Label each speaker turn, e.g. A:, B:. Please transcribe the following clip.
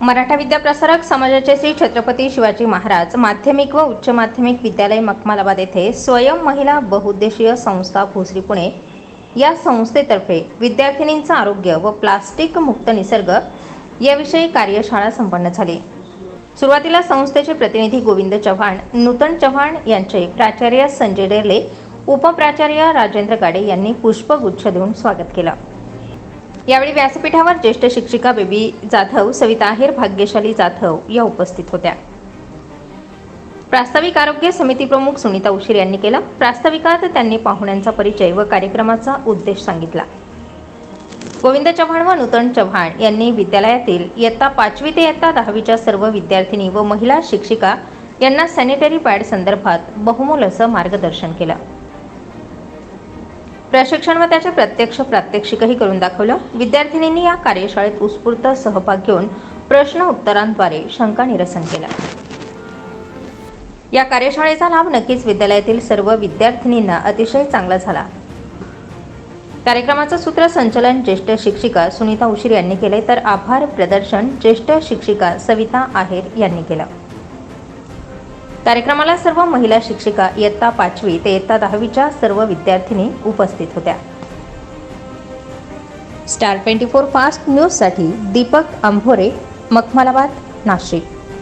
A: मराठा विद्याप्रसारक समाजाचे श्री छत्रपती शिवाजी महाराज माध्यमिक व उच्च माध्यमिक विद्यालय मखमालाबाद येथे स्वयं महिला बहुउद्देशीय संस्था भोसरी पुणे या संस्थेतर्फे विद्यार्थिनींचं आरोग्य व प्लास्टिक मुक्त निसर्ग याविषयी कार्यशाळा संपन्न झाली. सुरुवातीला संस्थेचे प्रतिनिधी गोविंद चव्हाण नूतन चव्हाण यांचे प्राचार्य संजय डेरले उपप्राचार्य राजेंद्र गाडे यांनी पुष्पगुच्छ देऊन स्वागत केलं. यावेळी व्यासपीठावर ज्येष्ठ शिक्षिका बेबी जाधव सविता आहेर भाग्यशाली जाधव या उपस्थित होत्या. प्रास्ताविक आरोग्य समिती प्रमुख सुनीता उशीर यांनी केला. प्रास्ताविकात त्यांनी पाहुण्यांचा परिचय व कार्यक्रमाचा उद्देश सांगितला. गोविंद चव्हाण व नूतन चव्हाण यांनी विद्यालयातील इयत्ता पाचवी ते इयत्ता दहावीच्या सर्व विद्यार्थिनी व महिला शिक्षिका यांना सॅनिटरी पॅड संदर्भात बहुमोल असं मार्गदर्शन केलं. प्रशिक्षण व त्याचे प्रत्यक्ष प्रात्यक्षिकही करून दाखवलं. विद्यार्थिनींनी या कार्यशाळेत उत्स्फूर्त सहभाग घेऊन प्रश्न उत्तरांद्वारे शंका निरसन केलं. या कार्यशाळेचा लाभ नक्कीच विद्यालयातील सर्व विद्यार्थिनींना अतिशय चांगला झाला. कार्यक्रमाचं सूत्रसंचलन ज्येष्ठ शिक्षिका सुनीता उशीर यांनी केले तर आभार प्रदर्शन ज्येष्ठ शिक्षिका सविता आहेर यांनी केलं. कार्यक्रमाला सर्व महिला शिक्षिका इयत्ता पाचवी ते इयत्ता दहावीच्या सर्व विद्यार्थिनी उपस्थित होत्या. स्टार ट्वेंटी फोर फास्ट न्यूजसाठी दीपक अंभोरे मखमालाबाद नाशिक.